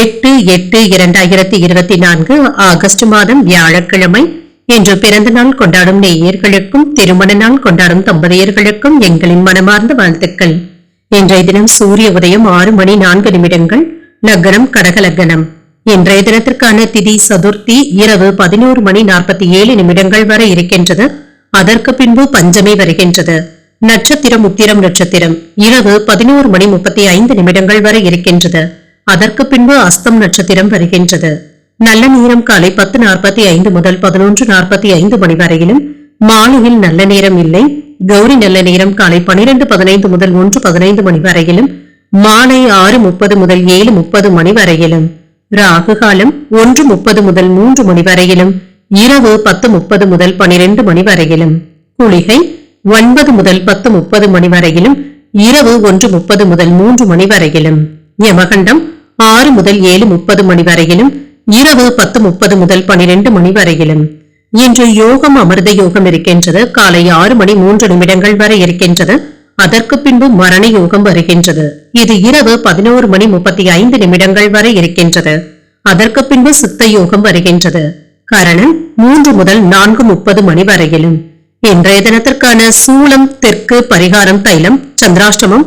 எட்டு எட்டு இரண்டாயிரத்தி இருபத்தி நான்கு ஆகஸ்ட் மாதம் வியாழக்கிழமை. இன்று பிறந்த நாள் கொண்டாடும் நேயர்களுக்கும் திருமண நாள் கொண்டாடும் தம்பதியர்களுக்கும் எங்களின் மனமார்ந்த வாழ்த்துக்கள். இன்றைய தினம் சூரிய உதயம் ஆறு மணி நான்கு நிமிடங்கள் லக்னம் கடகலக்னம். இன்றைய தினத்திற்கான திதி சதுர்த்தி இரவு பதினோரு மணி நாற்பத்தி ஏழு நிமிடங்கள் வரை இருக்கின்றது. அதற்கு பின்பு பஞ்சமி வருகின்றது. நட்சத்திரம் உத்திரம் நட்சத்திரம் இரவு பதினோரு மணி முப்பத்தி ஐந்து நிமிடங்கள் வரை இருக்கின்றது. அதற்கு பின்பு அஸ்தம் நட்சத்திரம் வருகின்றது. நல்ல நேரம் காலை பத்து நாற்பத்தி ஐந்து முதல் பதினொன்று நாற்பத்தி ஐந்து மணி வரையிலும் மாலையில் நல்ல நேரம் இல்லை. கௌரி நல்ல நேரம் காலை பனிரெண்டு பதினைந்து முதல் ஒன்று பதினைந்து மணி வரையிலும் மாலை ஆறு முப்பது முதல் ஏழு முப்பது மணி வரையிலும் ராகு காலம் ஒன்று முப்பது முதல் மூன்று மணி வரையிலும் இரவு பத்து முப்பது முதல் பனிரெண்டு மணி வரையிலும் குளிகை ஒன்பது முதல் பத்து முப்பது மணி வரையிலும் இரவு ஒன்று முப்பது முதல் மூன்று மணி வரையிலும் யமகண்டம் ஆறு முதல் ஏழு முப்பது மணி வரையிலும் இரவு பத்து முப்பது முதல் பனிரெண்டு மணி வரையிலும். இன்று யோகம் அமிர்த யோகம் இருக்கின்றது காலை ஆறு மணி மூன்று நிமிடங்கள் வரை இருக்கின்றது அதற்கு பின்பு மரண யோகம் வருகின்றது. இது இரவு பதினோரு மணி முப்பத்தி ஐந்து நிமிடங்கள் வரை இருக்கின்றது அதற்கு பின்பு சித்த யோகம் வருகின்றது. கரணன் மூன்று முதல் நான்கு முப்பது மணி வரையிலும். இன்றைய தினத்திற்கான சூளம் தெற்கு பரிகாரம் தைலம் சந்திராஷ்டமம்